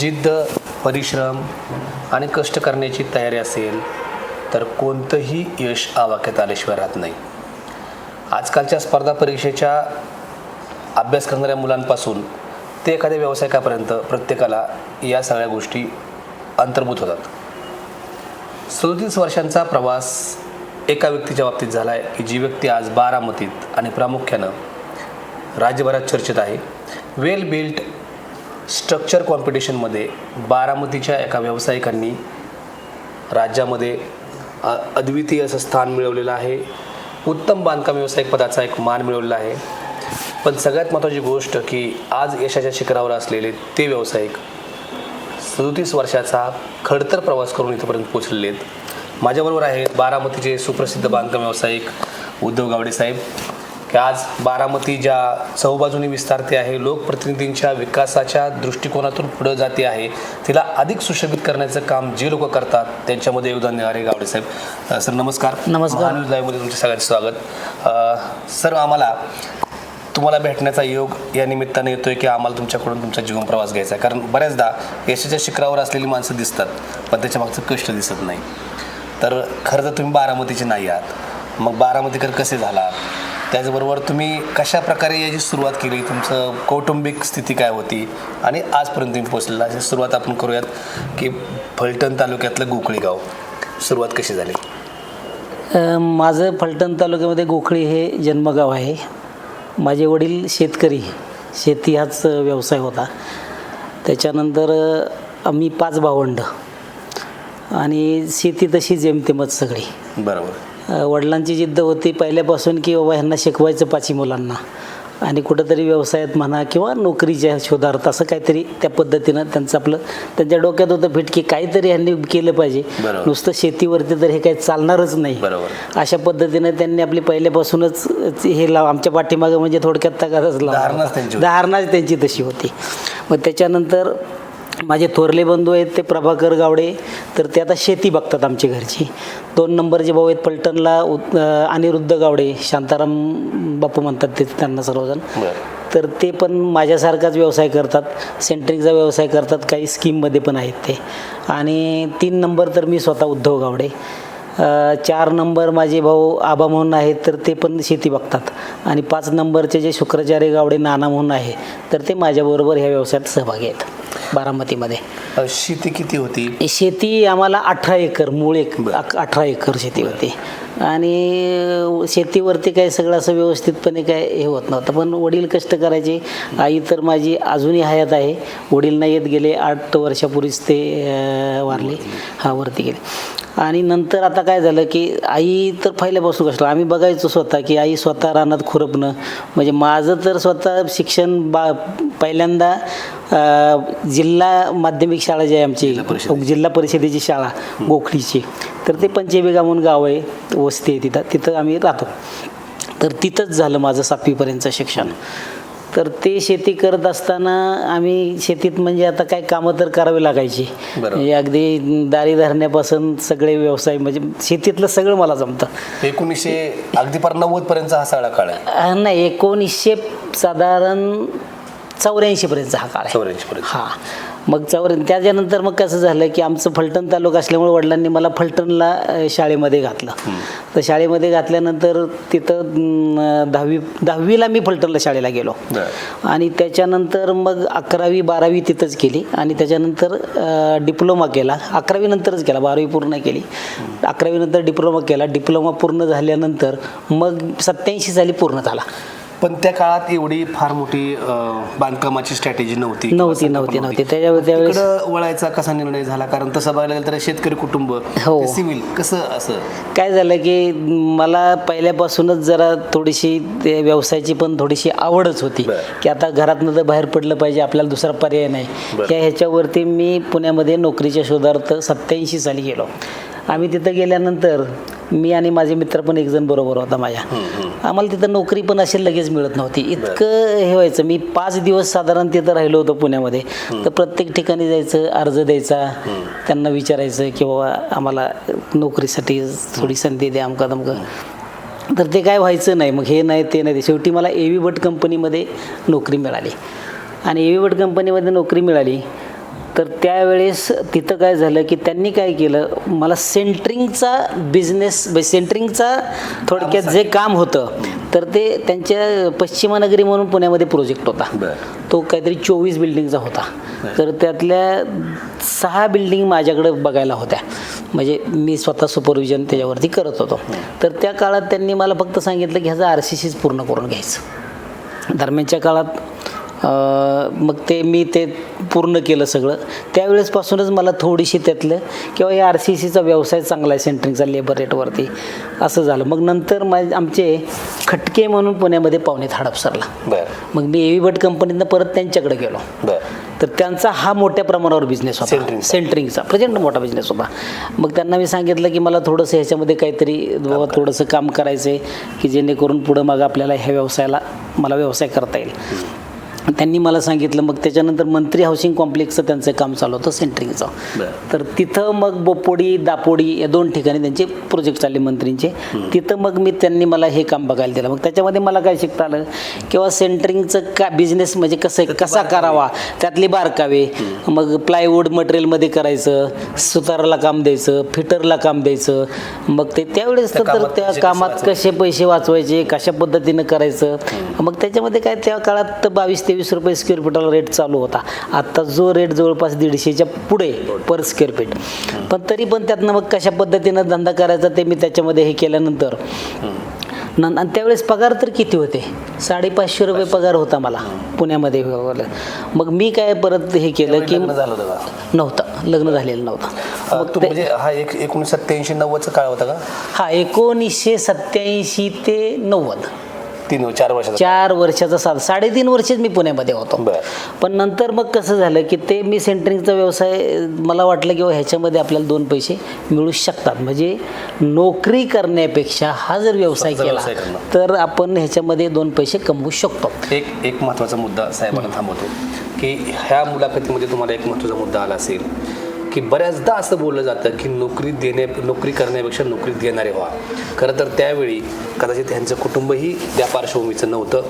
जिद्द परिश्रम आणि कष्ट करण्याची तयारी असेल तर कोणतंही यश आवाक्यात आल्याशिवाय राहत नाही. आजकालच्या स्पर्धा परीक्षेच्या अभ्यास करणाऱ्या मुलांपासून ते एखाद्या व्यावसायिकापर्यंत प्रत्येकाला या सगळ्या गोष्टी अंतर्भूत होतात. सदोतीस वर्षांचा प्रवास एका व्यक्तीच्या बाबतीत झाला आहे की जी व्यक्ती आज बारामतीत आणि प्रामुख्यानं राज्यभरात चर्चेत आहे. वेल बिल्ट स्ट्रक्चर कॉम्पिटिशनमध्ये बारामतीच्या एका व्यावसायिकांनी राज्यामध्ये अ- अद्वितीय असं स्थान मिळवलेलं आहे. उत्तम बांधकाम व्यावसायिक पदाचा एक मान मिळवलेला आहे. पण सगळ्यात महत्त्वाची गोष्ट की आज यशाच्या शिखरावर असलेले ते व्यावसायिक सदोतीस वर्षाचा खडतर प्रवास करून इथंपर्यंत पोचलेले आहेत. माझ्याबरोबर आहेत बारामतीचे सुप्रसिद्ध बांधकाम व्यावसायिक उद्धव गावडे साहेब. की आज बारामती ज्या चौबाजूनी विस्तारते आहे लोकप्रतिनिधींच्या विकासाच्या दृष्टिकोनातून पुढं जाते आहे तिला अधिक सुशोभित करण्याचं काम जे लोक करतात त्यांच्यामध्ये योगदान देणारे गावडे साहेब. सर नमस्कार. नमस्कार. महान्यूज लाईव्हमध्ये तुमचे सगळ्यांचं स्वागत. सर आम्हाला तुम्हाला भेटण्याचा योग या निमित्ताने येतोय की आम्हाला तुमच्याकडून तुमचा जीवन प्रवास घ्यायचा आहे. कारण बऱ्याचदा यशाच्या शिखरावर असलेली माणसं दिसतात पण त्याच्या मागचं कष्ट दिसत नाही. तर खरं तर तुम्ही बारामतीचे नाही आहात. मग बारामतीकर कसे झालात? त्याचबरोबर तुम्ही कशा प्रकारे याची सुरुवात केली? तुमचं कौटुंबिक स्थिती काय होती? आणि आजपर्यंत तुम्ही पोचलेला अशी सुरुवात आपण करूयात की फलटण तालुक्यातलं गोकळी गाव सुरुवात कशी झाली? माझं फलटण तालुक्यामध्ये गोखळी हे जन्मगाव आहे. माझे वडील शेतकरी. शेती हाच व्यवसाय होता. त्याच्यानंतर आम्ही पाच भावंड. आणि शेती तशी जेमतेमच सगळी. बरोबर. वडिलांची जिद्द होती पहिल्यापासून की बाबा ह्यांना शिकवायचं पाची मुलांना. आणि कुठंतरी व्यवसायात म्हणा किंवा नोकरीच्या शोधार्थ असं काहीतरी त्या पद्धतीनं त्यांचं आपलं त्यांच्या डोक्यात होतं फिट की काहीतरी ह्यांनी केलं पाहिजे. नुसतं शेतीवरती तर हे काही चालणारच नाही. अशा पद्धतीनं त्यांनी आपली पहिल्यापासूनच हे लाव आमच्या पाठीमागं म्हणजे थोडक्यात त्यांची होती. धारणाच त्यांची तशी होती. मग त्याच्यानंतर माझे थोरले बंधू आहेत ते प्रभाकर गावडे. तर ते आता शेती बघतात आमची घरची. दोन नंबरचे भाऊ आहेत पलटणला अं, अनिरुद्ध गावडे. शांताराम बापू म्हणतात ते त्यांना सर्वजण. तर ते पण माझ्यासारखाच व्यवसाय करतात. सेंट्रिकचा व्यवसाय करतात. काही स्कीममध्ये पण आहेत ते. आणि तीन नंबर तर मी स्वतः उद्धव गावडे. चार नंबर माझे भाऊ आबा म्हणून आहेत तर ते पण शेती बघतात. आणि पाच नंबरचे जे शुक्राचार्य गावडे नाना म्हणून आहे तर ते माझ्याबरोबर ह्या व्यवसायात सहभागी आहेत बारामतीमध्ये. अ, शेती किती होती? शेती आम्हाला अठरा एकर मूळ एक अठरा एकर शेती होती आणि शेतीवरती काही सगळं असं व्यवस्थितपणे काय हे होत नव्हतं पण वडील कष्ट करायचे. आई तर माझी अजूनही हयात आहे. वडील नाही येत गेले आठ वर्षापूर्वीच ते वारले. हा वरती गेले. आणि नंतर आता काय झालं की आई तर पहिल्यापासून कष्ट आम्ही बघायचो स्वतः की आई स्वतः रानात खुरपणं. म्हणजे माझं तर स्वतः शिक्षण बा पहिल्यांदा जिल्हा माध्यमिक शाळा जी आहे आमची जिल्हा परिषदेची शाळा गोखलीची. तर ते पंचेबेगा म्हणून गाव आहे वस्ती आहे तिथं तिथं आम्ही राहतो. तर तिथंच झालं माझं सातवीपर्यंतचं शिक्षण. तर ते शेती करत असताना आम्ही शेतीत म्हणजे आता काय कामं तर करावी लागायची. म्हणजे अगदी दारी धरण्यापासून सगळे व्यवसाय म्हणजे शेतीतलं सगळं मला जमतं. एकोणीसशे अगदी पार नव्वद पर्यंत हा सगळा काळ आहे. नाही एकोणीसशे साधारण चौऱ्याऐंशीपर्यंतचा हा काळ आहे. चौऱ्याऐंशी पर्यंत हां. मग चौऱ्या त्याच्यानंतर मग कसं झालं की आमचं फलटण तालुका असल्यामुळे वडिलांनी मला फलटणला शाळेमध्ये घातलं. तर शाळेमध्ये घातल्यानंतर तिथं दहावी दहावीला मी फलटणला शाळेला गेलो. आणि त्याच्यानंतर मग अकरावी बारावी तिथंच केली. आणि त्याच्यानंतर डिप्लोमा केला. अकरावी नंतरच केला बारावी पूर्ण केली. अकरावीनंतर डिप्लोमा केला. डिप्लोमा पूर्ण झाल्यानंतर मग सत्याऐंशी साली पूर्ण झाला. पण त्या काळात एवढी फार मोठी बांधकामाची स्ट्रॅटेजी नव्हती. नव्हती नव्हती नव्हती. त्यावेळेस वळायचा कसा निर्णय झाला? कारण तसं बघायला गेलं तर शेतकरी कुटुंब हो. सिव्हिल कसं असं? काय झालं की मला पहिल्यापासूनच जरा थोडीशी ते व्यवसायाची पण थोडीशी आवडच होती. की आता घरातनं तर बाहेर पडलं पाहिजे आपल्याला दुसरा पर्याय नाही. बरं. या ह्याच्यावरती मी पुण्यामध्ये नोकरीच्या शोधार्थ सत्याऐंशी साली गेलो. आम्ही तिथं गेल्यानंतर मी आणि माझे मित्र पण एक जण बरोबर होता माझ्या. आम्हाला तिथं नोकरी पण अशी लगेच मिळत नव्हती. इतकं हे व्हायचं मी पाच दिवस साधारण तिथं राहिलो होतो पुण्यामध्ये. तर प्रत्येक ठिकाणी जायचं अर्ज द्यायचा त्यांना विचारायचं की बाबा आम्हाला नोकरीसाठी थोडी संधी द्या अमका तमकं. तर ते काय व्हायचं नाही मग हे नाही ते नाही. शेवटी मला ए व्ही भट कंपनीमध्ये नोकरी मिळाली. आणि ए व्ही भट कंपनीमध्ये नोकरी मिळाली तर त्यावेळेस तिथं काय झालं की त्यांनी काय केलं मला सेंटरिंगचा बिझनेस सेंटरिंगचा थोडक्यात जे काम होतं तर ते त्यांच्या पश्चिमानगरी म्हणून पुण्यामध्ये प्रोजेक्ट होता. तो काहीतरी चोवीस बिल्डिंगचा होता. तर त्यातल्या सहा बिल्डिंग माझ्याकडे बघायला होत्या. म्हणजे मी स्वतः सुपरविजन त्याच्यावरती करत होतो. तर त्या काळात त्यांनी मला फक्त सांगितलं की ह्याचं आर सी सीच पूर्ण करून घ्यायचं. दरम्यानच्या काळात मग ते मी ते पूर्ण केलं सगळं. त्यावेळेसपासूनच मला थोडीशी त्यातलं किंवा या आर सी सीचा व्यवसाय चांगला आहे सेंटरिंगचा लेबर रेटवरती असं झालं. मग नंतर माझे आमचे खटके म्हणून पुण्यामध्ये पाहुणेत हडपसरला बरं. मग मी एव्ही भट कंपनीतनं परत त्यांच्याकडे गेलो. बरं. तर त्यांचा हा मोठ्या प्रमाणावर बिझनेस होता. सेंटरिंगचा प्रचंड मोठा बिझनेस होता. मग त्यांना मी सांगितलं की मला थोडंसं ह्याच्यामध्ये काहीतरी बाबा थोडंसं काम करायचं आहे की जेणेकरून पुढं मग आपल्याला ह्या व्यवसायाला मला व्यवसाय करता येईल. त्यांनी मला सांगितलं मग त्याच्यानंतर मंत्री हाऊसिंग कॉम्प्लेक्सचं त्यांचं काम चालू होतं सेंटरिंगचं. तर तिथं मग बोपोडी दापोडी या दोन ठिकाणी त्यांचे प्रोजेक्ट चालले मंत्रींचे. तिथं मग मी त्यांनी मला हे काम बघायला दिलं. मग त्याच्यामध्ये मला काय शिकता आलं? किंवा सेंटरिंगचं का बिझनेस म्हणजे कसं कसा करावा? त्यातली बारकावे. मग प्लायवूड मटेरियलमध्ये करायचं सुताराला काम द्यायचं फिटरला काम द्यायचं. मग ते त्यावेळेस त्या तर त्या कामात? कसे पैसे वाचवायचे कशा पद्धतीनं करायचं? मग त्याच्यामध्ये काय त्या काळात बावीस तेवीस रुपये स्क्वेअर फुटाला रेट चालू होता. आता जो रेट जवळपास दीडशेच्या पुढे पर स्क्वेअर फीट पण तरी पण त्यातनं मग कशा पद्धतीनं धंदा करायचा ते मी त्याच्यामध्ये हे केल्यानंतर. आणि त्यावेळेस पगार तर किती होते? साडेपाचशे रुपये पगार होता मला पुण्यामध्ये. मग मी काय परत हे केलं की नव्हतं. लग्न झालेलं नव्हतं. मग म्हणजे हा एक एकोणीसशे सत्याऐंशी नव्वदचा काळ होता का? हा एकोणीसशे सत्याऐंशी ते नव्वद. तीन चार वर्षाचा चार वर्षाचा साल साडेतीन वर्षच मी पुण्यामध्ये होतो. पण नंतर मग कसं झालं की ते मी सेंटरिंगचा व्यवसाय मला वाटलं की बुवा ह्याच्यामध्ये आपल्याला दोन पैसे मिळू शकतात म्हणजे नोकरी करण्यापेक्षा हा जर व्यवसाय केला. तर आपण ह्याच्यामध्ये दोन पैसे कमवू शकतो एक एक महत्त्वाचा मुद्दा साहेबांना थांबवतो की ह्या मुलाखतीमध्ये तुम्हाला एक महत्त्वाचा मुद्दा आला असेल की बऱ्याचदा असं बोललं जातं की नोकरी देणे नोकरी करण्यापेक्षा नोकरी देणारे व्हा. खरं तर त्यावेळी कदाचित ह्यांचं कुटुंबही त्या पार्श्वभूमीचं नव्हतं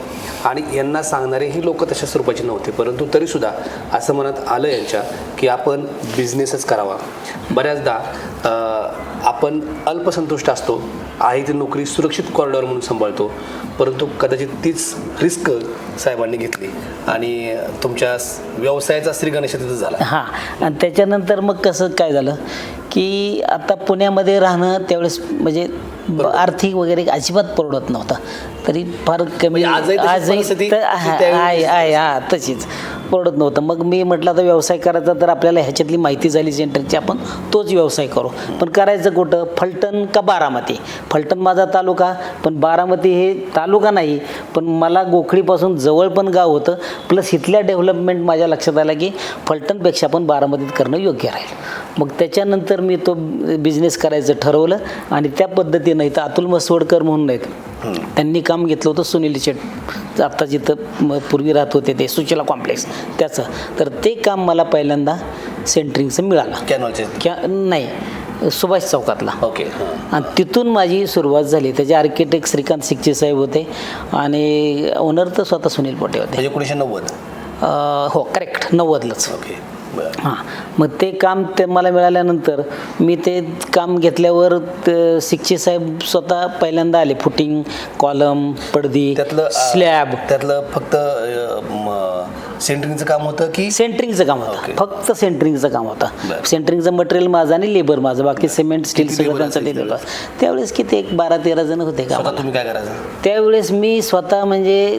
आणि यांना सांगणारेही लोक तशा स्वरूपाचे नव्हते. परंतु तरीसुद्धा असं मनात आलं यांच्या की आपण बिझनेसच करावा. बऱ्याचदा आपण अल्पसंतुष्ट असतो आहे ती नोकरी सुरक्षित कॉरिडॉर म्हणून सांभाळतो परंतु कदाचित तीच रिस्क साहेबांनी घेतली. आणि तुमच्या व्यवसायाचा श्री गणेश तिथं झाला. हां आणि त्याच्यानंतर मग कसं काय झालं? की आता पुण्यामध्ये राहणं त्यावेळेस म्हणजे आर्थिक वगैरे अजिबात परवडत नव्हतं. तरी फार कमी म्हणजे आजही तशीच परिस्थिती तर जी त्यावेळी आहे आहे हा तशीच. परवडत नव्हतं. मग मी म्हटलं आता व्यवसाय करायचा तर आपल्याला ह्याच्यातली माहिती झाली सेंटरची आपण तोच व्यवसाय करू. पण करायचं कुठं? फलटण का बारामती? फलटण माझा तालुका पण बारामती हे तालुका नाही पण मला गोखळीपासून जवळ पण गाव होतं. प्लस इथल्या डेव्हलपमेंट माझ्या लक्षात आलं की फलटणपेक्षा पण बारामतीत करणं योग्य राहील. मग त्याच्यानंतर मी तो बिझनेस करायचं ठरवलं आणि त्या पद्धतीनं इथं अतुल मसवडकर म्हणून आहेत. त्यांनी काम घेतलं होतं सुनील शेट. आत्ता जिथं पूर्वी राहत होते ते सुचिला कॉम्प्लेक्स. त्याचं. तर ते काम मला पहिल्यांदा सेंटरिंगचं मिळालं. कॅनॉलचे? क्या नाही. सुभाष चौकातला. ओके आणि तिथून माझी सुरुवात झाली. त्याचे आर्किटेक्ट श्रीकांत सिकचे साहेब होते. आणि ओनर तर स्वतः सुनील पोटे होते. म्हणजे एकोणीसशे नव्वद? हो करेक्ट. नव्वदलंच. ओके. हां मग ते काम ते मला मिळाल्यानंतर मी ते काम घेतल्यावर शिक्षे साहेब स्वतः पहिल्यांदा आले. फुटिंग कॉलम पडदी त्यातलं स्लॅब. त्यातलं फक्त सेंटरिंगचं काम होतं की? सेंटरिंगचं काम होतं. फक्त सेंटरिंगचं काम होतं. सेंटरिंगचं मटेरियल माझं आणि लेबर माझं. बाकी सिमेंट स्टील किती सगळं labor त्यांचं असायचे दिलेलं त्यावेळेस किती? एक बारा तेरा जण होते का स्वतः तुम्ही काय करायचं? त्यावेळेस मी स्वतः म्हणजे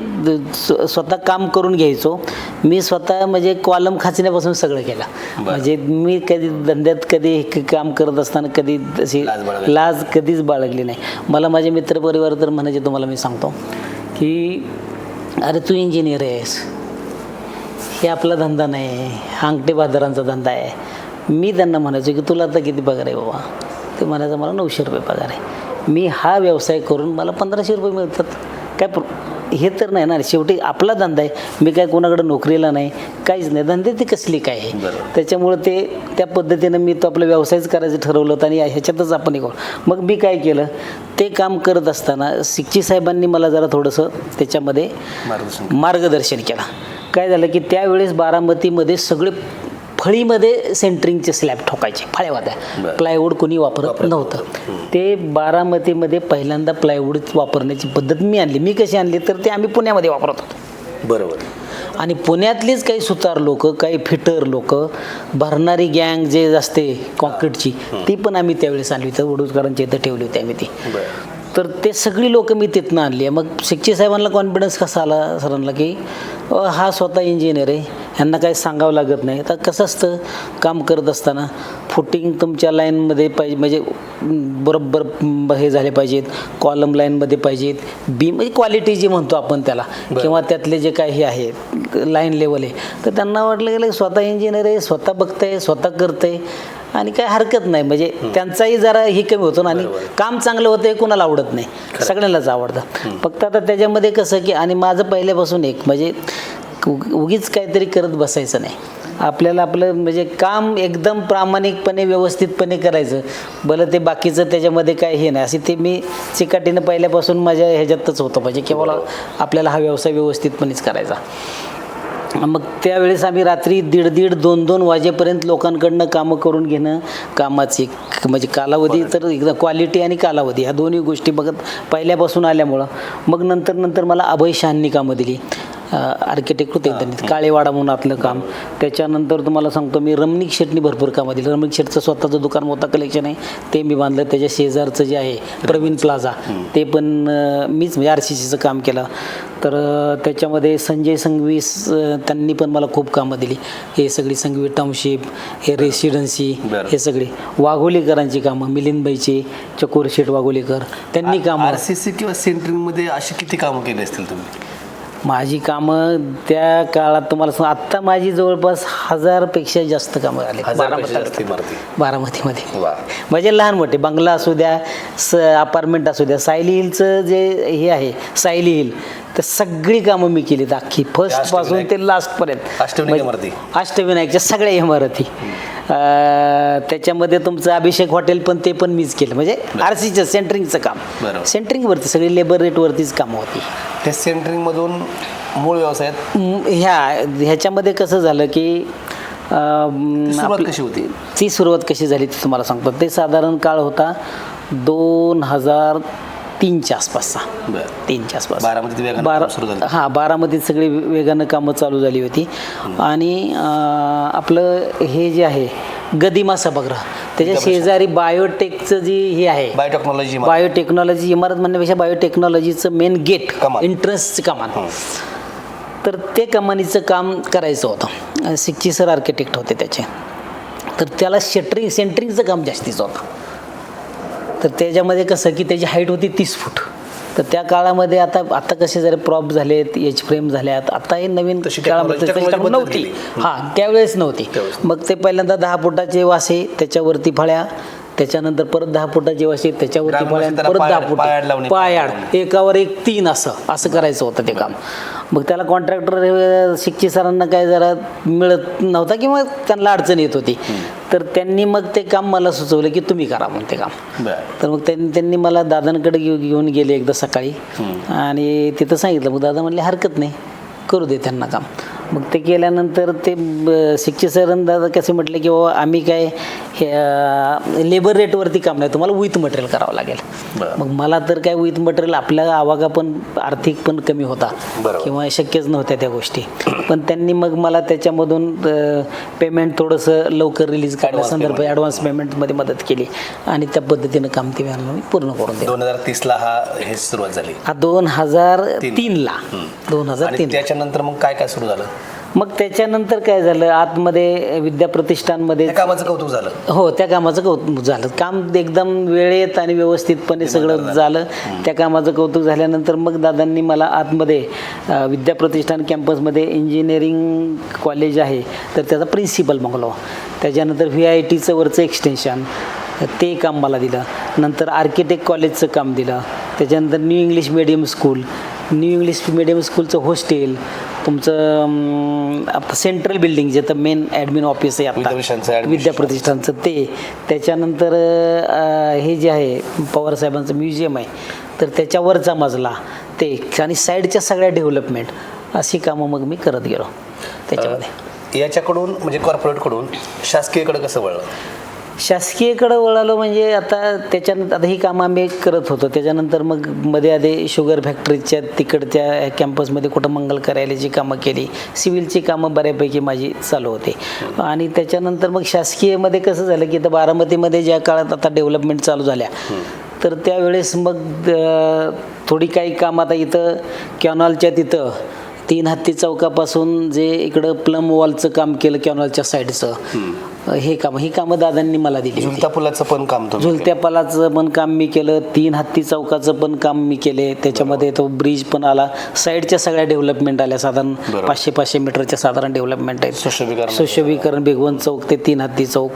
स्वतः काम करून घ्यायचो. मी स्वतः म्हणजे कॉलम खाचण्यापासून सगळं केलं. म्हणजे मी कधी धंद्यात कधी काम करत असताना कधी बाळगली. लाज कधीच बाळगली नाही. मला माझे मित्रपरिवार तर म्हणायचे तुम्हाला मी सांगतो की अरे तू इंजिनियर आहेस. हे आपला धंदा नाही अंगठे बाजारांचा धंदा आहे. मी त्यांना म्हणायचो की तुला आता किती पगार आहे बाबा? ते म्हणायचं मला नऊशे रुपये पगार आहे. मी हा व्यवसाय करून मला पंधराशे रुपये मिळतात. काय प्र हे तर नाही ना शेवटी आपला धंदा आहे. मी काय कोणाकडे नोकरीला नाही काहीच नाही. धंदे ती कसली काय आहे? बरोबर. त्याच्यामुळं ते त्या पद्धतीनं मी तो आपला व्यवसायच करायचं ठरवलं होतं आणि ह्याच्यातच आपण हे करू मग मी काय केलं? ते काम करत असताना शिक्षी साहेबांनी मला जरा थोडंसं त्याच्यामध्ये मार्गदर्शन केलं. काय झालं की त्यावेळेस बारामतीमध्ये सगळे फळीमध्ये सेंटरिंगचे स्लॅब ठोकायचे फळ्या होत्या. प्लायवूड कोणी वापरत नव्हतं. ते बारामतीमध्ये पहिल्यांदा प्लायवूड वापरण्याची पद्धत मी आणली. मी कशी आणली तर ते आम्ही पुण्यामध्ये वापरत होतो. बरोबर. आणि पुण्यातलीच काही सुतार लोक काही फिटर लोक भरणारी गँग जे असते कॉन्क्रीटची ती पण आम्ही त्यावेळेस आणली होती. वडूजकरांच्या इथं ठेवली होती आम्ही ती. तर ते सगळी लोकं मी तिथनं आणली आहे. मग शिक्षी साहेबांना कॉन्फिडन्स कसा आला सरांना की हा स्वतः इंजिनियर आहे ह्यांना काही सांगावं लागत नाही. तर कसं असतं काम करत असताना फुटिंग तुमच्या लाईनमध्ये पाहिजे म्हणजे बरोबर हे झाले पाहिजेत कॉलम लाईनमध्ये पाहिजेत. बी म्हणजे क्वालिटी जी म्हणतो आपण त्याला किंवा त्यातले जे काही हे आहे लाईन लेवल आहे. तर त्यांना वाटलं गेलं स्वतः इंजिनियर आहे स्वतः बघतंय स्वतः करतंय. आणि काही हरकत नाही. म्हणजे त्यांचाही जरा ही कमी होतो ना आणि काम चांगलं होतं हे कुणाला आवडत नाही. सगळ्यांनाच आवडतं. फक्त आता त्याच्यामध्ये कसं की आणि माझं पहिल्यापासून एक म्हणजे उग- उगीच काहीतरी करत बसायचं नाही. आपल्याला आपलं म्हणजे काम एकदम प्रामाणिकपणे व्यवस्थितपणे करायचं. भलं ते बाकीचं त्याच्यामध्ये काय हे नाही. असे ते मी चिकाटीनं पहिल्यापासून माझ्या ह्याच्यातच होतं. पाहिजे केवळ आपल्याला हा व्यवसाय व्यवस्थितपणेच करायचा. मग त्यावेळेस आम्ही रात्री दीड दीड दोन दोन वाजेपर्यंत लोकांकडनं कामं करून घेणं कामाची क- म्हणजे कालावधी तर एकदा क्वालिटी आणि कालावधी ह्या दोन्ही गोष्टी बघत पहिल्यापासून आल्यामुळं. मग नंतर नंतर मला अभय शहांनी कामं दिली. आर्किटेक्ट होते त्यांनी. काळेवाडा म्हणून आतलं काम. त्याच्यानंतर तुम्हाला सांगतो मी रमणीक शेटनी भरपूर कामं दिली. रमणीक शेटचं स्वतःचं दुकान मोठं कलेक्शन आहे. ते मी बांधलं. त्याच्या शेजारचं जे आहे प्रवीण प्लाझा. ते पण मीच म्हणजे आर सी सीचं काम केलं. तर त्याच्यामध्ये संजय संघवीस अं, त्यांनी पण मला खूप कामं दिली. हे सगळी संघवी टाउनशिप हे रेसिडन्सी. हे सगळे. वाघोलीकरांची कामं मिलिंदबाईची चकोर शेठ वाघोलीकर. त्यांनी कामं आर सी सी किंवा सेंटरिंगमध्ये अशी किती कामं केली असतील तुम्ही? माझी कामं त्या काळात तुम्हाला सांग आत्ता माझी जवळपास हजारपेक्षा जास्त कामं जास्त इमारती बारामतीमध्ये. म्हणजे लहान मोठे बंगला असू द्या स अपार्टमेंट असू द्या सायली हिलचं जे हे आहे सायली हिल तर सगळी कामं मी केली. अख्खी फर्स्टपासून ते लास्टपर्यंत अष्टविनायक इमारती. अष्टविनायकच्या सगळ्या इमारती. त्याच्यामध्ये तुमचं अभिषेक हॉटेल पण ते पण मीच केलं. म्हणजे आर सीचं सेंटरिंगचं काम. सेंटरिंगवरती सगळी लेबर रेटवरतीच कामं होती. त्या सेंटरिंगमधून मूळ व्यवसायात? ह्या ह्याच्यामध्ये कसं झालं की सुरुवात कशी होती? ती सुरुवात कशी झाली ती तुम्हाला सांगतो. ते साधारण काळ होता दोन हजार तीनच्या आसपासचा तीनच्या आसपास. बारामतीत वेगानं बारा काम सुरू झालं. हां बारामतीत सगळी वेगानं कामं चालू झाली होती. आणि आपलं हे जे आहे गदिमा सभागृह त्याच्या शेजारी बायोटेकचं जी हे आहे बायोटेक्नॉलॉजी बायोटेक्नॉलॉजी इमारत म्हणण्यापेक्षा बायोटेक्नॉलॉजीचं मेन गेट. एंट्रन्सचं कमान तर ते कमानीचं काम करायचं होतं. सिक्ची सर आर्किटेक्ट होते त्याचे. तर त्याला शटरिंग सेंटरिंगचं काम जास्तीचं होतं. तर त्याच्यामध्ये कसं की त्याची हाईट होती तीस फूट तर त्या काळामध्ये आता आता कसे जरा प्रॉप झालेत एच फ्रेम झाल्यात आता हे नवीन काळामध्ये नव्हती. हां त्यावेळेस नव्हती. मग ते पहिल्यांदा दहा फुटाचे वासे त्याच्यावरती फळ्या त्याच्यानंतर परत दहा फुटाचे वासे त्याच्यावरती परत दहा फुट. पायाड एकावर एक तीन असं असं करायचं होतं ते काम. मग त्याला कॉन्ट्रॅक्टर शिक्षी सरांना काय जरा मिळत नव्हता किंवा त्यांना अडचण येत होती. तर त्यांनी मग ते काम मला सुचवलं की तुम्ही करा म्हणून ते काम. तर मग त्यांनी त्यांनी मला दादांकडे घेऊ घेऊन गेले एकदा सकाळी. आणि तिथं सांगितलं मग दादा म्हणले हरकत नाही. करू दे त्यांना काम. मग ते केल्यानंतर ते शिक्षी सरांनी दादा कसे म्हटले की बाबा आम्ही काय हे लेबर रेटवरती काम नाही तुम्हाला विथ मटेरियल करावं लागेल. मग मला तर काय विथ मटेरियल आपल्या आवागा पण आर्थिक पण कमी होता. किंवा शक्यच नव्हत्या त्या गोष्टी. पण त्यांनी मग मला त्याच्यामधून पेमेंट थोडंसं लवकर रिलीज Advance करण्यासंदर्भ payment. ॲडव्हान्स पेमेंटमध्ये मदत केली. आणि त्या पद्धतीनं काम ते पूर्ण करून दिलं. दोन हजार तीसला हा हे सुरुवात झाली. हा दोन हजार तीन. तीनला. दोन हजार तीन त्याच्यानंतर मग काय काय सुरू झालं? मग त्याच्यानंतर काय झालं? आतमध्ये विद्या प्रतिष्ठानमध्ये त्या कामाचं कौतुक झालं. हो त्या कामाचं कौतुक झालं. काम एकदम वेळेत आणि व्यवस्थितपणे सगळं झालं. त्या कामाचं कौतुक झाल्यानंतर मग दादांनी मला आतमध्ये अ, विद्या प्रतिष्ठान कॅम्पसमध्ये इंजिनिअरिंग कॉलेज आहे. तर त्याचा प्रिन्सिपल मागलो त्याच्यानंतर व्ही आय टीचं वरचं एक्सटेन्शन ते काम मला दिलं. नंतर आर्किटेक्ट कॉलेजचं काम दिलं. त्याच्यानंतर new English medium school new English medium स्कूलचं हॉस्टेल तुमचं आपलं सेंट्रल बिल्डिंग जे तर मेन ॲडमिन ऑफिस आहे आता विषयांचं admission. विद्या प्रतिष्ठानचं ते. त्याच्यानंतर हे जे आहे पवार साहेबांचं म्युझियम आहे. तर त्याच्यावरचा मजला ते आणि साईडच्या सगळ्या डेव्हलपमेंट अशी कामं मग मी करत गेलो. त्याच्यामध्ये. याच्याकडून म्हणजे कॉर्पोरेटकडून शासकीयकडे कसं वळलं? शासकीयकडं वळालो म्हणजे आता त्याच्यानंतर आता ही कामं आम्ही करत होतो. त्याच्यानंतर मग मध्ये आधी शुगर फॅक्टरीच्या तिकडच्या कॅम्पसमध्ये कुठं मंगल कार्यालयाची कामं केली. सिव्हिलची कामं बऱ्यापैकी माझी चालू होते. आणि त्याच्यानंतर मग शासकीयमध्ये कसं झालं की आता बारामतीमध्ये ज्या काळात आता डेव्हलपमेंट चालू झाल्या तर त्यावेळेस मग थोडी काही काम आता इथं कॅनॉलच्या तिथं तीन हत्ती चौकापासून जे इकडं प्लम वॉलचं काम केलं कॅनॉलच्या साईडचं हे काम ही कामं दादांनी मला दिली होती. झुलता पुलाचं पण काम तुम्ही झुलत्या पालाचं पण काम मी केलं तीन हत्ती चौकाचं पण काम मी केले. त्याच्यामध्ये तो ब्रिज पण आला. साईडच्या सगळ्या डेव्हलपमेंट आल्या. साधारण बरोबर. पाचशे पाचशे मीटरच्या साधारण डेव्हलपमेंट आहेत. सुशोभीकरण सुशोभीकरण भिगवण चौक ते तीन हत्ती चौक.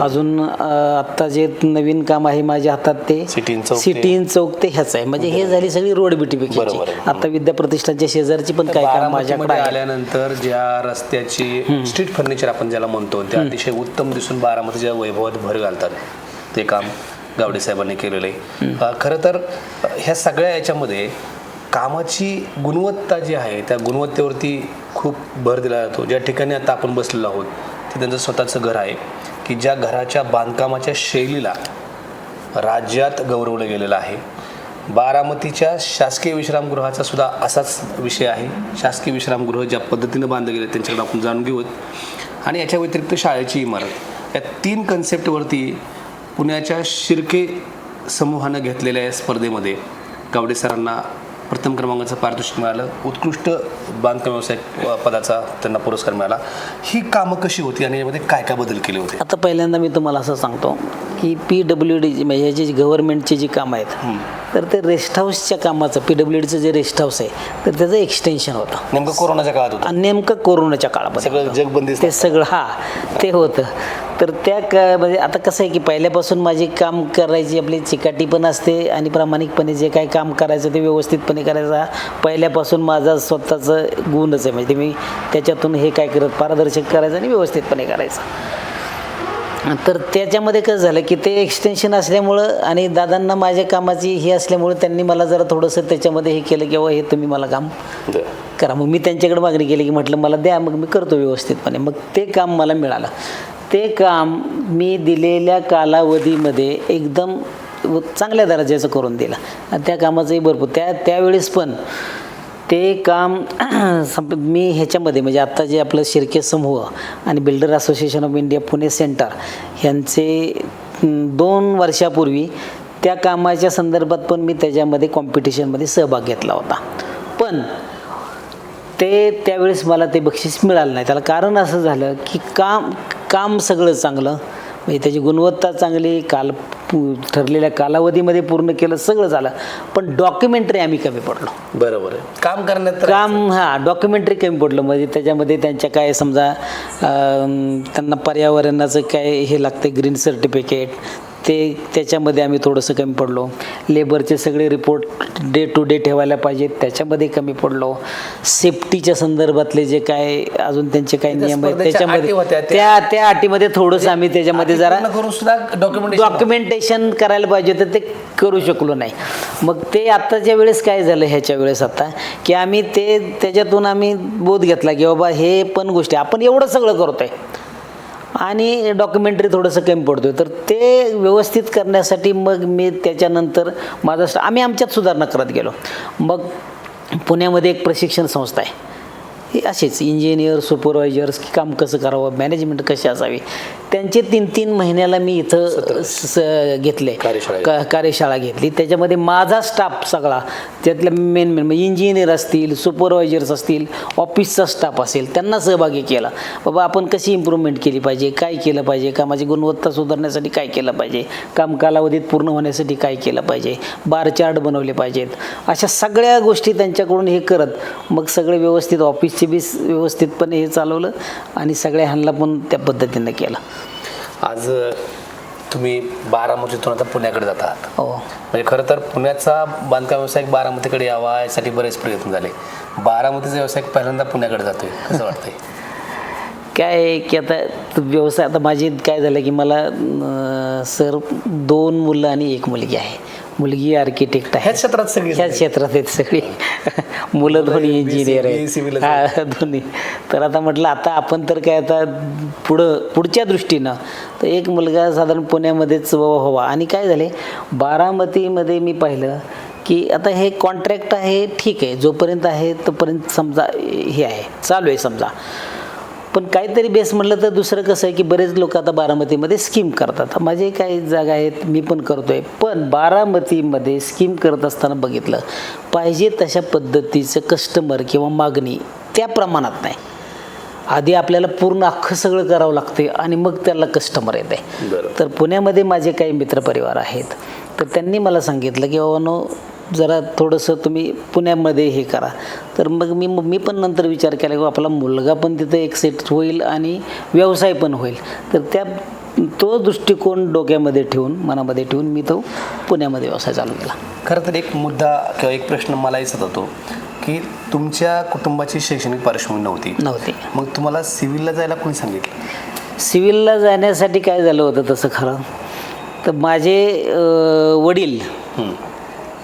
अजून अं, आत्ता जे नवीन काम आहे माझ्या हातात ते सिटीन चौक ते- सिटीन चौक ते ह्याच आहे. म्हणजे हे झाली सगळी रोड बिटीपैकी. बरोबर आहे. आता विद्या प्रतिष्ठानच्या शेजारची पण काय काम माझ्याकडे बारामतीमध्ये आहे? आल्यानंतर ज्या रस्त्याची स्ट्रीट फर्निचर आपण ज्याला म्हणतो ते अतिशय उत्तम दिसून बारामतीच्या वैभवात भर घालतात. ते काम गावडे साहेबांनी केलेलं आहे. खरं तर ह्या सगळ्या याच्यामध्ये कामाची गुणवत्ता जी आहे त्या गुणवत्तेवरती खूप भर दिला जातो. ज्या ठिकाणी आता आपण बसलेलो आहोत ते त्यांचं स्वतःचं घर आहे की ज्या घराच्या बांधकामाच्या शैलीला राज्यात गौरवलं गेलेलं आहे. बारामतीच्या शासकीय विश्रामगृहाचा सुद्धा असाच विषय आहे. शासकीय विश्रामगृह ज्या पद्धतीनं बांधलं गेलं त्यांच्याकडे आपण जाणून घेऊत आणि याच्या व्यतिरिक्त शाळेची इमारत. या तीन कन्सेप्टवरती पुण्याच्या शिर्के समूहानं घेतलेल्या या स्पर्धेमध्ये गावडे सरांना प्रथम क्रमांकाचं पारितोषिक मिळालं. उत्कृष्ट बांधकाम व्यवसाय पदाचा त्यांना पुरस्कार मिळाला. ही कामं कशी होती आणि यामध्ये काय काय बदल केले होते? आता पहिल्यांदा मी तुम्हाला असं सांगतो की पी डब्ल्यू डी म्हणजे जे गव्हर्नमेंटची जी कामं आहेत तर ते रेस्ट हाऊसच्या कामाचं पी डब्ल्यू डीचं जे रेस्ट हाऊस आहे तर त्याचं एक्सटेन्शन होतं. नेमकं कोरोनाच्या काळात होतं. नेमकं कोरोनाच्या काळामध्ये सगळं जगबंदी ते सगळं हा ते होतं. तर त्या क म्हणजे आता कसं आहे की पहिल्यापासून माझी काम करायची आपली चिकाटी पण असते आणि प्रामाणिकपणे जे काही काम करायचं ते व्यवस्थितपणे करायचं. पहिल्यापासून माझा स्वतःचं गुणच आहे. म्हणजे मी त्याच्यातून हे काय करत पारदर्शक करायचं आणि व्यवस्थितपणे करायचं. तर त्याच्यामध्ये कसं झालं की ते एक्सटेन्शन असल्यामुळं आणि दादांना माझ्या कामाची हे असल्यामुळे त्यांनी मला जरा थोडंसं त्याच्यामध्ये हे केलं की बाबा हे तुम्ही मला काम. करा. मग मी त्यांच्याकडे मागणी केली की म्हटलं मला द्या मग मी करतो व्यवस्थितपणे. मग ते काम मला मिळालं. ते काम मी दिलेल्या कालावधीमध्ये एकदम चांगल्या दर्जाचं करून दिलं. आणि त्या कामाचंही भरपूर. त्या त्यावेळेस पण ते काम संप मी ह्याच्यामध्ये म्हणजे आत्ता जे आपलं शिर्के समूह आणि builder association of India Pune centre ह्यांचे दोन वर्षापूर्वी त्या कामाच्या संदर्भात पण मी त्याच्यामध्ये कॉम्पिटिशनमध्ये सहभाग घेतला होता. पण ते त्यावेळेस मला ते बक्षीस मिळालं नाही. त्याला कारण असं झालं की काम काम सगळं चांगलं. म्हणजे त्याची गुणवत्ता चांगली काल ठरलेल्या कालावधीमध्ये पूर्ण केलं सगळं झालं. पण डॉक्युमेंटरी आम्ही कमी पडलो. बरोबर आहे. काम करण्यात तर काम हां डॉक्युमेंटरी कमी पडलं. म्हणजे त्याच्यामध्ये त्यांच्या काय समजा त्यांना पर्यावरणाचं काय हे लागतं ग्रीन सर्टिफिकेट ते त्याच्यामध्ये आम्ही थोडंसं कमी पडलो. लेबरचे सगळे रिपोर्ट डे टू डे ठेवायला पाहिजेत त्याच्यामध्ये कमी पडलो. सेफ्टीच्या संदर्भातले जे काय अजून त्यांचे काही नियम आहेत त्याच्यामध्ये त्या- त्या अटीमध्ये थोडंसं आम्ही त्याच्यामध्ये जरा डॉक्युमेंटेशन डॉक्युमेंटेशन करायला पाहिजे होतं ते करू शकलो नाही. मग ते आत्ताच्या वेळेस काय झालं ह्याच्या वेळेस आता? की आम्ही ते त्याच्यातून आम्ही बोध घेतला की बाबा हे पण गोष्टी आपण एवढं सगळं करतोय. आणि डॉक्युमेंटरी थोडंसं कमी पडतोय. तर ते व्यवस्थित करण्यासाठी मग मी त्याच्यानंतर माझा आम्ही आमच्यात सुधारणा करत गेलो. मग पुण्यामध्ये एक प्रशिक्षण संस्था आहे. असेच इंजिनियर सुपरवायझर्स की काम कसं करावं मॅनेजमेंट कशी असावी त्यांचे तीन तीन महिन्याला मी इथं स- घेतले. कार्यशाळा घेतली. त्याच्यामध्ये माझा स्टाफ सगळा त्यातल्या मेन मेन म्हणजे इंजिनियर असतील सुपरवायझर्स असतील ऑफिसचा स्टाफ असेल त्यांना सहभागी केला. बाबा आपण कशी इम्प्रूव्हमेंट केली पाहिजे? काय केलं पाहिजे? कामाची गुणवत्ता सुधारण्यासाठी काय केलं पाहिजे? काम कालावधीत पूर्ण होण्यासाठी काय केलं पाहिजे? बार चार्ट बनवले पाहिजेत. अशा सगळ्या गोष्टी त्यांच्याकडून हे करत ममग सगळे व्यवस्थित ऑफिसचे बी व्यवस्थितपणे हे चालवलं आणि सगळ्या ह्यांना पण त्या पद्धतीनं केलं. आज तुम्ही बारामतीतून आता पुण्याकडे जात. आहात हो. म्हणजे खरं तर पुण्याचा बांधकाम व्यावसायिक बारामतीकडे यावा यासाठी बरेच प्रयत्न झाले. बारामतीचा व्यावसायिक पहिल्यांदा पुण्याकडे जातोय कसं वाटतंय? काय की आता व्यवसाय आता माझी काय झालं की मला सर दोन मुलं आणि एक मुलगी आहे. मुलगी आर्किटेक्ट आहे. ह्याच क्षेत्रात सगळी ह्याच क्षेत्रात आहेत सगळी. मुलं दोन्ही इंजिनियर आहेत. हा दोन्ही. तर आता म्हटलं आता आपण तर काय आता पुढं पुढच्या दृष्टीनं तर एक मुलगा साधारण पुण्यामध्येच व्हावा आणि काय झाले बारामतीमध्ये मी पाहिलं की आता हे कॉन्ट्रॅक्ट आहे ठीक आहे. जोपर्यंत आहे तोपर्यंत समजा हे आहे चालू आहे समजा. पण काहीतरी बेस म्हटलं तर दुसरं कसं आहे की बरेच लोक आता बारामतीमध्ये स्कीम करतात. माझे काही जागा आहेत मी पण करतोय. पण बारामतीमध्ये स्कीम करत असताना बघितलं पाहिजे तशा पद्धतीचं कस्टमर किंवा मागणी त्या प्रमाणात नाही. आधी आपल्याला पूर्ण अख्खं सगळं करावं लागते आणि मग त्याला कस्टमर येते. तर पुण्यामध्ये माझे काही मित्रपरिवार आहेत. तर त्यांनी मला सांगितलं की बाबा नो जरा थोडंसं तुम्ही पुण्यामध्ये हे करा. तर मग मी मी पण नंतर विचार केला की आपला मुलगा पण तिथं एक सेट होईल आणि व्यवसाय पण होईल. तर त्या तो दृष्टिकोन डोक्यामध्ये ठेवून मनामध्ये ठेवून मी तो पुण्यामध्ये व्यवसाय चालू केला. खरं तर एक मुद्दा किंवा एक प्रश्न मला येत होतो की तुमच्या कुटुंबाची शैक्षणिक पार्श्वभूमी नव्हती. नव्हते. मग तुम्हाला सिव्हिलला जायला कोणी सांगितलं? सिव्हिलला जाण्यासाठी काय झालं होतं तसं खरं? तर माझे वडील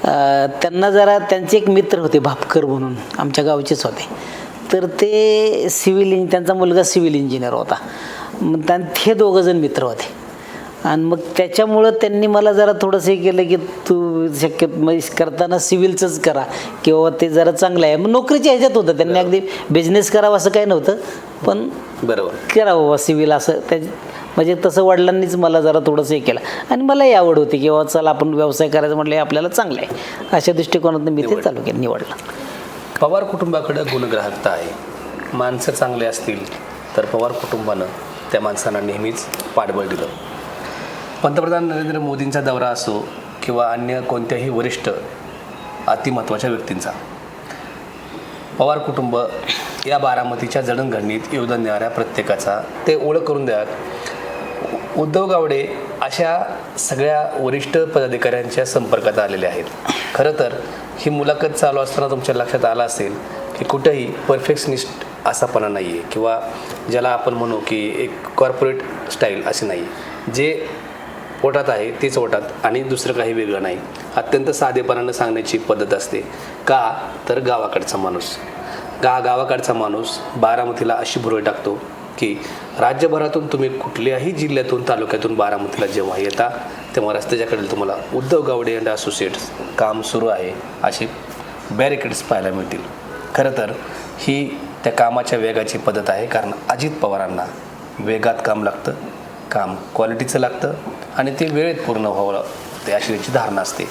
त्यांना जरा त्यांचे एक मित्र होते भापकर म्हणून आमच्या गावचेच होते. तर ते सिव्हिल इंज त्यांचा मुलगा सिव्हिल इंजिनियर होता. मग त्यां हे दोघंजण मित्र होते. आणि मग त्याच्यामुळं त्यांनी मला जरा थोडंसं हे केलं की तू शक्य म्हणजे करताना सिव्हिलचंच करा किंवा ते जरा चांगलं आहे. मग नोकरीच्या ह्याच्यात होतं त्यांनी अगदी बिझनेस करावा असं काही नव्हतं पण बरोबर. करावं बाबा सिव्हिल असं त्या म्हणजे तसं वडिलांनीच मला जरा थोडंसं हे केलं. आणि मलाही आवड होती की बाबा चला आपण व्यवसाय करायचं म्हटलं हे आपल्याला चांगलं आहे अशा दृष्टिकोनातून मी ते चालू केलं निवडलं. पवार कुटुंबाकडे गुणग्राहकता आहे. माणसं चांगले असतील तर पवार कुटुंबानं त्या माणसांना नेहमीच पाठबळ दिलं. पंतप्रधान नरेंद्र मोदींचा दौरा असो किंवा अन्य कोणत्याही वरिष्ठ अतिमहत्त्वाच्या व्यक्तींचा. पवार कुटुंब या बारामतीच्या जडणघडणीत योगदान देणाऱ्या प्रत्येकाचा ते ओळख करून द्यात उद्धव गावडे अशा सगळ्या वरिष्ठ पदाधिकाऱ्यांच्या संपर्कात आलेले आहेत. खरं तर ही मुलाखत चालू असताना तुमच्या लक्षात आलं असेल की कुठेही परफेक्शनिस्ट असापणा नाही आहे किंवा ज्याला आपण म्हणू की एक कॉर्पोरेट स्टाईल अशी नाही जे ओटात आहे तेच ओटात आणि दुसरं काही वेगळं नाही. अत्यंत साधेपणानं सांगण्याची पद्धत असते. का तर गावाकडचा माणूस. गा गावाकडचा माणूस बारामतीला अशी भुरळ टाकतो? की राज्यभरातून तुम्ही कुठल्याही जिल्ह्यातून तालुक्यातून बारामतीला जेव्हा येता तेव्हा रस्त्याच्याकडे तुम्हाला उद्धव गावडे अँड असोसिएट्स काम सुरू आहे असे बॅरिकेड्स पाहायला मिळतील. खरं तर ही त्या कामाच्या वेगाची पद्धत आहे कारण अजित पवारांना वेगात काम लागतं काम क्वालिटीचं लागतं आणि ते वेळेत पूर्ण व्हावं ते अशी त्याची धारणा असते.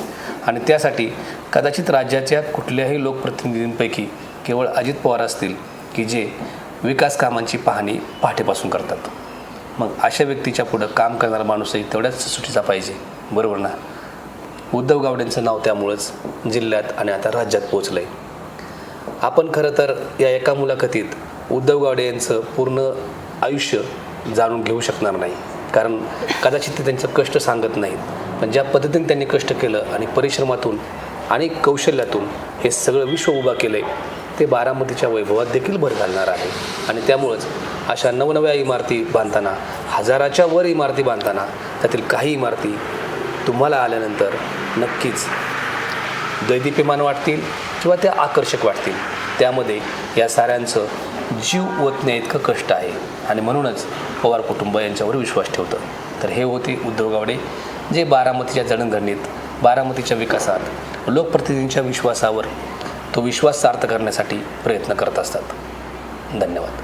आणि त्यासाठी कदाचित राज्याच्या कुठल्याही लोकप्रतिनिधींपैकी केवळ अजित पवार असतील की जे विकास कामांची पाहणी पहाटेपासून करतात. मग अशा व्यक्तीच्या पुढं काम करणारा माणूसही तेवढ्याच सुटीचा पाहिजे बरोबर ना? उद्धव गावडेंचं नाव त्यामुळंच जिल्ह्यात आणि आता राज्यात पोचलं आहे आपण खरं तर या एका मुलाखतीत उद्धव गावडे यांचं पूर्ण आयुष्य जाणून घेऊ शकणार नाही. कारण कदाचित ते त्यांचं कष्ट सांगत नाहीत. पण ज्या पद्धतीने त्यांनी कष्ट केलं आणि परिश्रमातून आणि कौशल्यातून हे सगळं विश्व उभा केलं आहे ते बारामतीच्या वैभवात देखील भर घालणार आहे. आणि त्यामुळंच अशा नवनव्या इमारती बांधताना हजाराच्या वर इमारती बांधताना त्यातील काही इमारती तुम्हाला आल्यानंतर नक्कीच दैदिप्यमान वाटतील किंवा त्या आकर्षक वाटतील. त्यामध्ये या साऱ्यांचं जीव ओतण्या इतकं कष्ट आहे. आणि म्हणूनच पवार कुटुंब यांच्यावर विश्वास ठेवतं. तर हे होते उद्धव गावडे जे बारामतीच्या जडणघडणीत बारामतीच्या विकासात लोकप्रतिनिधींच्या विश्वासावर तो विश्वास सार्थ करण्यासाठी प्रयत्न करत असतात. धन्यवाद.